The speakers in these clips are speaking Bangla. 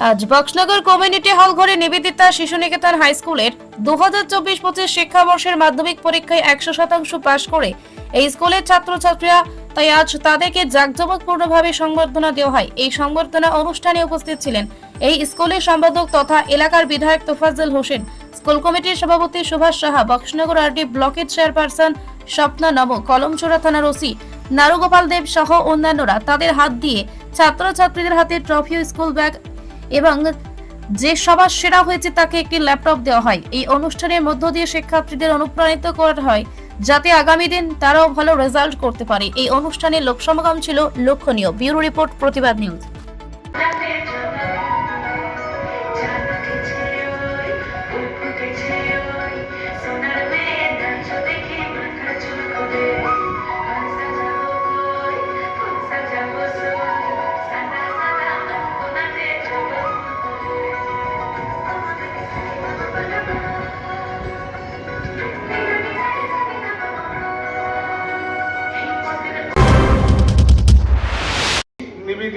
আজ বক্সনগর কমিউনিটি হল ঘরে নিবেদিতা শিশু নিকেতন হাই স্কুলের দু হাজার চব্বিশ পঁচিশ শিক্ষাবর্ষের মাধ্যমিক পরীক্ষায় একশো শতাংশ পাশ করে এই স্কুলের ছাত্রছাত্রীরা তাই আজ তাদেরকে জাঁকজমকপূর্ণভাবে সংবর্ধনা দেওয়া হয়। এই সংবর্ধনা অনুষ্ঠানে উপস্থিত ছিলেন এই স্কুলের সম্পাদক তথা এলাকার বিধায়ক তোফাজ্জল হোসেন, স্কুল কমিটির সভাপতি সুভাষ সাহা, বক্সনগর আরডি ব্লকের চেয়ারপারসন স্বপ্না নব কলমচোড়া থানার ওসি নারুগোপাল দেব সহ অন্যান্যরা তাদের হাত দিয়ে ছাত্রছাত্রীদের হাতে ট্রফি স্কুল ব্যাগ এবং যে সবার সেরা হয়েছে তাকে একটি ল্যাপটপ দেওয়া হয়। এই অনুষ্ঠানের মধ্য দিয়ে শিক্ষার্থীদের অনুপ্রাণিত করা হয় যাতে আগামী দিন তারাও ভালো রেজাল্ট করতে পারে। এই অনুষ্ঠানে লোকসমাগম ছিল লক্ষণীয়। Bureau report, Pratibad news.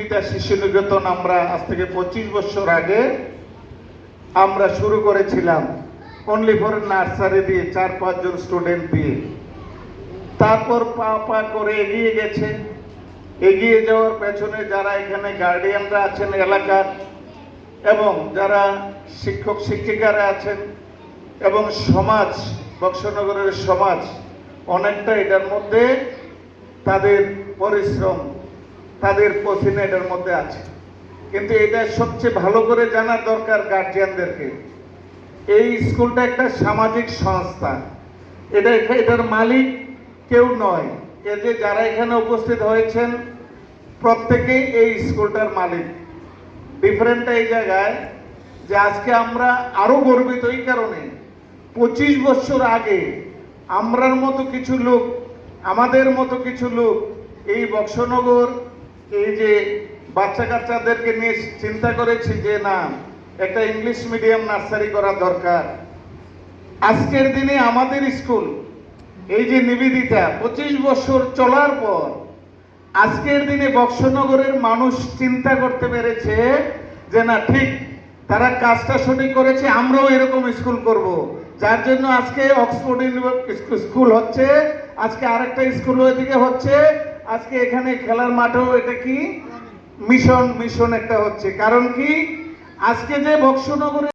Nivedita Shishu Niketan আমরা আজ থেকে পঁচিশ বছর আগে আমরা শুরু করেছিলাম। অনলি ফর নার্সারি দিয়ে চার পাঁচজন স্টুডেন্ট দিয়ে। তারপর পা পা করে এগিয়ে গেছে। এগিয়ে যাওয়ার পেছনে যারা এখানে গার্ডিয়ানরা আছেন এলাকার এবং যারা শিক্ষক শিক্ষিকারা আছেন এবং সমাজ, বক্সনগরের সমাজ, অনেকটা এটার মধ্যে তাদের পরিশ্রম তাদের পসিনা এটার মধ্যে আছে। কিন্তু এটা সবচেয়ে ভালো করে জানার দরকার গার্জিয়ানদেরকে এই স্কুলটা একটা সামাজিক সংস্থা। এটা এটার মালিক কেউ নয়। এ যে যারা এখানে উপস্থিত হয়েছেন, প্রত্যেকেই এই স্কুলটার মালিক। ডিফারেন্ট এই জায়গায় যে আজকে আমরা আরও গর্বিত এই কারণে পঁচিশ বছর আগে আমরার মতো কিছু লোক, আমাদের মতো কিছু লোক এই বক্সনগর এই যে বাচ্চা কাচ্চাদেরকে নিয়ে চিন্তা করেছি যে না, একটা ইংলিশ মিডিয়াম নার্সারি করা দরকার। আজকের দিনে আমাদের স্কুল, এই যে নিবেদিতা, পঁচিশ বছর চলার পর আজকের দিনে বক্সনগরের মানুষ চিন্তা করতে পেরেছে যে না, ঠিক, তারা কাজটা সঠিক করেছে, আমরাও এরকম স্কুল করব। যার জন্য আজকে অক্সফোর্ড স্কুল হচ্ছে, আজকে আরেকটা স্কুল ওইদিকে হচ্ছে আজকে এখানে খেলার মাঠেও এটা কি? মিশন মিশন একটা হচ্ছে। কারণ কি? আজকে যে বক্সনগরে